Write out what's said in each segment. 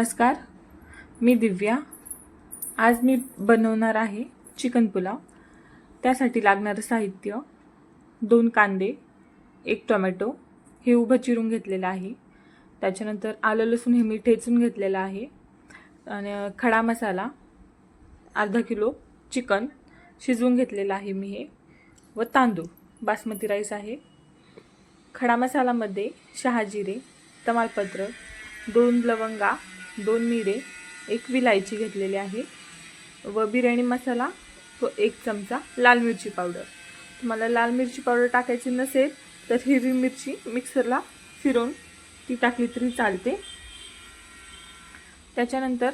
नमस्कार मी दिव्या. आज मी बनवणार आहे चिकन पुलाव. त्यासाठी लागणारं साहित्य दोन कांदे एक टोमॅटो हे उभं चिरून घेतलेलं आहे. त्याच्यानंतर आलं लसूण हे मी ठेचून घेतलेलं आहे. आणि खडा मसाला अर्धा किलो चिकन शिजवून घेतलेलं आहे मी हे. व तांदूळ बासमती राईस आहे. खडा मसालामध्ये शहाजिरे तमालपत्र दोन लवंगा दोन मिरे एक विलायची घेतलेली आहे. व बिर्याणी मसाला व एक चमचा लाल मिरची पावडर. तुम्हाला लाल मिरची पावडर टाकायची नसेल तर हिरवी मिरची मिक्सरला फिरवून ती टाकली तरी चालते. त्याच्यानंतर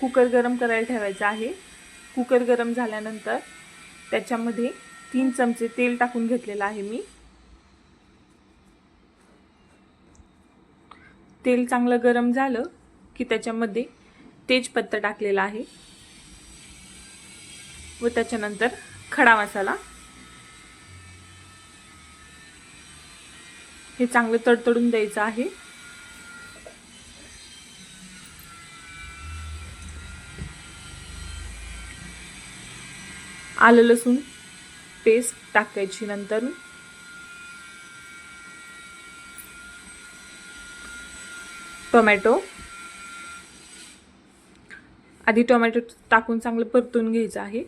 कुकर गरम करायला ठेवायचा आहे. कुकर गरम झाल्यानंतर त्याच्यामध्ये तीन चमचे तेल टाकून घेतलेलं आहे मी. तेल चांगलं गरम झालं की त्याच्यामध्ये तेजपत्ता टाकलेला आहे. व त्याच्यानंतर खडा मसाला. हे चांगलं तडतडून द्यायचं आहे. आलं लसूण पेस्ट टाकायची नंतर. टोमॅटो. आधी टोमॅटो टाकून चांगलं परतून घ्यायचं आहे.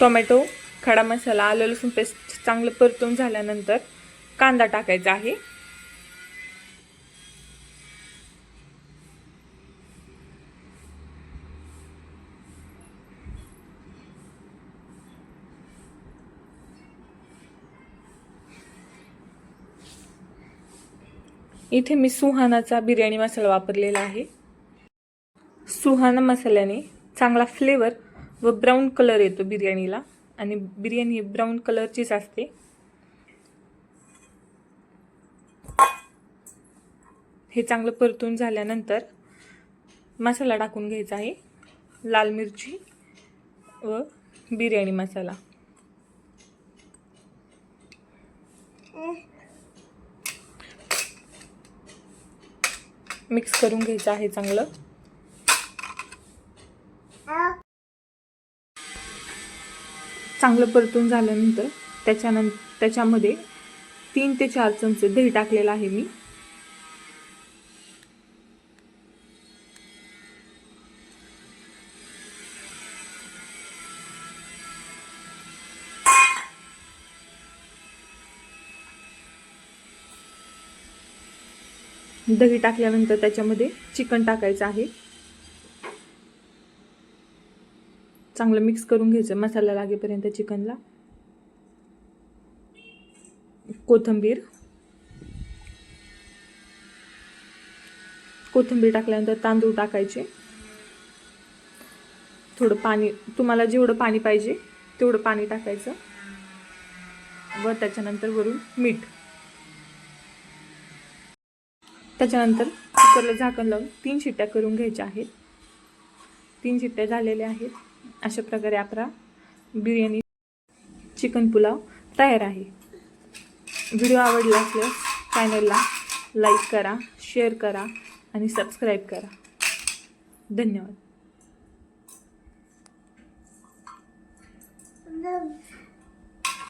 टोमॅटो खडा मसाला आलं लसूण पेस्ट चांगलं परतून झाल्यानंतर कांदा टाकायचा आहे. इथे मी सुहानाचा बिर्याणी मसाला वापरलेला आहे. सुहाना मसाल्याने चांगला फ्लेवर व ब्राऊन कलर येतो बिर्याणीला. आणि बिर्याणी ब्राऊन कलरचीच असते. हे चांगलं परतून झाल्यानंतर मसाला टाकून घ्यायचा आहे. लाल मिरची व बिर्याणी मसाला. मिक्स करून घ्यायचं आहे चांगलं. चांगलं परतून झाल्यानंतर त्याच्यानंतर त्याच्यामध्ये तीन ते चार चमचे दही टाकलेलं आहे मी. दही टाकल्यानंतर त्याच्यामध्ये चिकन टाकायचं आहे. चांगलं मिक्स करून घ्यायचं मसाला लागेपर्यंत चिकनला. कोथिंबीर. कोथिंबीर टाकल्यानंतर तांदूळ टाकायचे. थोडं पाणी तुम्हाला जेवढं पाणी पाहिजे तेवढं पाणी टाकायचं. व त्याच्यानंतर वरून मीठ. त्याच्यानंतर कुकरला झाकण लावून तीन शिट्ट्या करून घ्यायच्या आहेत. तीन शिट्ट्या झालेल्या आहेत. अशा प्रकारे आपला बिर्याणी चिकन पुलाव तयार आहे. व्हिडिओ आवडला असल्यास चॅनलला लाईक करा शेअर करा आणि सबस्क्राईब करा. धन्यवाद.